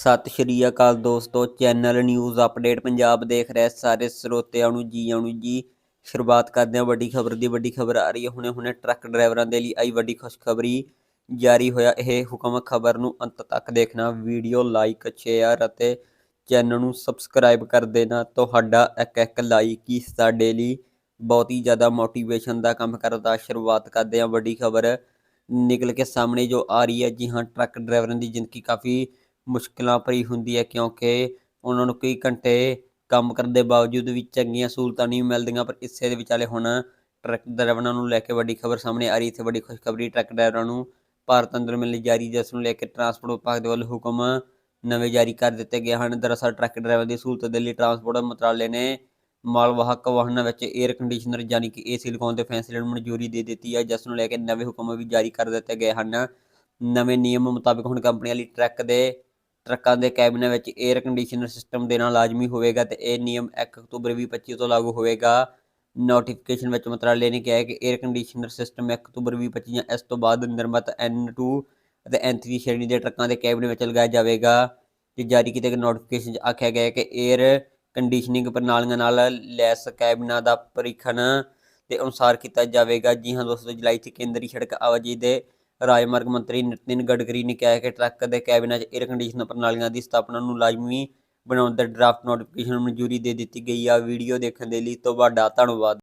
ਸਤਿ ਸ਼੍ਰੀ ਅਕਾਲ ਦੋਸਤੋ, channel news update Punjab ਦੇਖ ਰਹੇ ਸਾਰੇ ਸਰੋਤਿਆਂ ਨੂੰ ਜੀ ਆਉਣ ਜੀ। ਸ਼ੁਰੂਆਤ ਕਰਦੇ ਹਾਂ ਵੱਡੀ ਖਬਰ ਦੀ, ਵੱਡੀ ਖਬਰ ਆ ਰਹੀ ਹੈ। ਹੁਣੇ ਹੁਣੇ ਟਰੱਕ ਡਰਾਈਵਰਾਂ ਦੇ ਲਈ ਆਈ ਵੱਡੀ ਖੁਸ਼ਖਬਰੀ ਜਾਰੀ ਹੋਇਆ। ਇਹ ਹੁਕਮ ਖਬਰ ਨੂੰ ਅੰਤ ਤੱਕ ਦੇਖਣਾ, ਵੀਡੀਓ ਲਾਈਕ, ਸ਼ੇਅਰ ਅਤੇ ਚੈਨਲ ਨੂੰ ਸਬਸਕ੍ਰਾਈਬ ਕਰ ਦੇਣਾ। ਤੁਹਾਡਾ ਇੱਕ ਇੱਕ ਲਾਈਕ ਹੀ ਸਾਡੇ ਲਈ ਬਹੁਤ ਹੀ ਜ਼ਿਆਦਾ ਮੋਟੀਵੇਸ਼ਨ ਦਾ ਕੰਮ ਕਰਦਾ। ਸ਼ੁਰੂਆਤ ਕਰਦੇ ਹਾਂ ਵੱਡੀ ਖਬਰ। ਨਿਕਲ ਕੇ ਸਾਹਮਣੇ ਜੋ ਆ ਰਹੀ ਹੈ, ਜੀ ਹਾਂ, ਟਰੱਕ ਡਰਾਈਵਰਾਂ ਦੀ ਜ਼ਿੰਦਗੀ ਕਾਫੀ ਮੁਸ਼ਕਿਲਾਂ ਭਰੀ ਹੁੰਦੀ ਹੈ ਕਿਉਂਕਿ ਉਹਨਾਂ ਨੂੰ ਕਈ ਘੰਟੇ ਕੰਮ ਕਰਨ ਦੇ ਬਾਵਜੂਦ ਵੀ ਚੰਗੀਆਂ ਸਹੂਲਤਾਂ ਨਹੀਂ ਮਿਲਦੀਆਂ, ਪਰ ਇਸੇ ਦੇ ਵਿਚਾਲੇ ਹੁਣ ਟਰੱਕ ਡਰਾਈਵਰਾਂ ਨੂੰ ਲੈ ਕੇ ਵੱਡੀ ਖਬਰ ਸਾਹਮਣੇ ਆ ਰਹੀ ਇੱਥੇ ਵੱਡੀ ਖੁਸ਼ਖਬਰੀ ਟਰੱਕ ਡਰਾਈਵਰਾਂ ਨੂੰ ਭਾਰਤ ਅੰਦਰ ਮਿਲਣੀ ਜਾਰੀ, ਜਿਸ ਨੂੰ ਲੈ ਕੇ ਟਰਾਂਸਪੋਰਟ ਵਿਭਾਗ ਦੇ ਵੱਲੋਂ ਹੁਕਮ ਨਵੇਂ ਜਾਰੀ ਕਰ ਦਿੱਤੇ ਗਏ ਹਨ। ਦਰਅਸਲ ਟਰੱਕ ਡਰਾਈਵਰ ਦੀ ਸਹੂਲਤ ਦੇ ਲਈ ਟਰਾਂਸਪੋਰਟ ਮੰਤਰਾਲੇ ਨੇ ਮਾਲ ਵਾਹਕ ਵਾਹਨਾਂ ਵਿੱਚ 에ਅਰ ਕੰਡੀਸ਼ਨਰ ਯਾਨੀ ਕਿ ਏਸੀ ਲਗਾਉਣ ਦੇ ਫੈਸਲੇ ਨੂੰ ਮਨਜ਼ੂਰੀ ਦੇ ਦਿੱਤੀ ਹੈ, ਜਿਸ ਨੂੰ ਲੈ ਕੇ ਨਵੇਂ ਹੁਕਮ ਵੀ ਜਾਰੀ ਕਰ ਦਿੱਤੇ ਗਏ ਹਨ। ਨਵੇਂ ਨਿਯਮ ਮੁਤਾਬਕ ਹੁਣ ਕੰਪਨੀਆਂ ਲਈ ਟਰੱਕ ਦੇ ਟਰੱਕਾਂ ਦੇ ਕੈਬਿਨਾਂ ਵਿੱਚ 에ਅਰ ਕੰਡੀਸ਼ਨਰ ਸਿਸਟਮ ਦੇ ਨਾਲ ਲਾਜ਼ਮੀ ਹੋਵੇਗਾ ਤੇ ਇਹ ਨਿਯਮ 1 ਅਕਤੂਬਰ 2025 ਤੋਂ ਲਾਗੂ ਹੋਵੇਗਾ। ਨੋਟੀਫਿਕੇਸ਼ਨ ਵਿੱਚ ਮੰਤਰਾਲੇ ਨੇ ਕਿਹਾ ਕਿ 에ਅਰ ਕੰਡੀਸ਼ਨਰ ਸਿਸਟਮ 1 ਅਕਤੂਬਰ 2025 ਜਾਂ ਇਸ ਤੋਂ ਬਾਅਦ ਨਿਰਮਤ N2 ਅਤੇ N3 ਸ਼੍ਰੇਣੀ ਦੇ ਟਰੱਕਾਂ ਦੇ ਕੈਬਿਨ ਵਿੱਚ ਲਗਾਇਆ ਜਾਵੇਗਾ। ਤੇ ਜਾਰੀ ਕੀਤੇ ਗਏ ਨੋਟੀਫਿਕੇਸ਼ਨ 'ਚ ਆਖਿਆ ਗਿਆ ਕਿ 에ਅਰ ਕੰਡੀਸ਼ਨਿੰਗ ਪ੍ਰਣਾਲੀਆਂ ਨਾਲ ਲੈਸ ਕੈਬਿਨਾਂ ਦਾ ਪਰੀਖਣ ਦੇ ਅਨੁਸਾਰ ਕੀਤਾ ਜਾਵੇਗਾ। ਜੀ ਹਾਂ ਦੋਸਤੋ, ਜੁਲਾਈ 'ਚ ਕੇਂਦਰੀ ਸੜਕ ਆਵਾਜਾਈ ਦੇ ਰਾਜਮਾਰਗ ਮੰਤਰੀ ਨਿਤਿਨ ਗਡਕਰੀ ਨੇ ਕਿਹਾ ਹੈ ਕਿ ਟਰੱਕ ਦੇ ਕੈਬਿਨਾਂ 'ਚ 에ਅਰ ਕੰਡੀਸ਼ਨਰ ਪ੍ਰਣਾਲੀਆਂ ਦੀ ਸਥਾਪਨਾ ਨੂੰ ਲਾਜ਼ਮੀ ਬਣਾਉਣ ਦਾ ਡਰਾਫਟ ਨੋਟੀਫਿਕੇਸ਼ਨ ਨੂੰ ਮਨਜ਼ੂਰੀ ਦੇ ਦਿੱਤੀ ਗਈ ਆ। ਵੀਡੀਓ ਦੇਖਣ ਦੇ ਲਈ ਤੁਹਾਡਾ ਧੰਨਵਾਦ।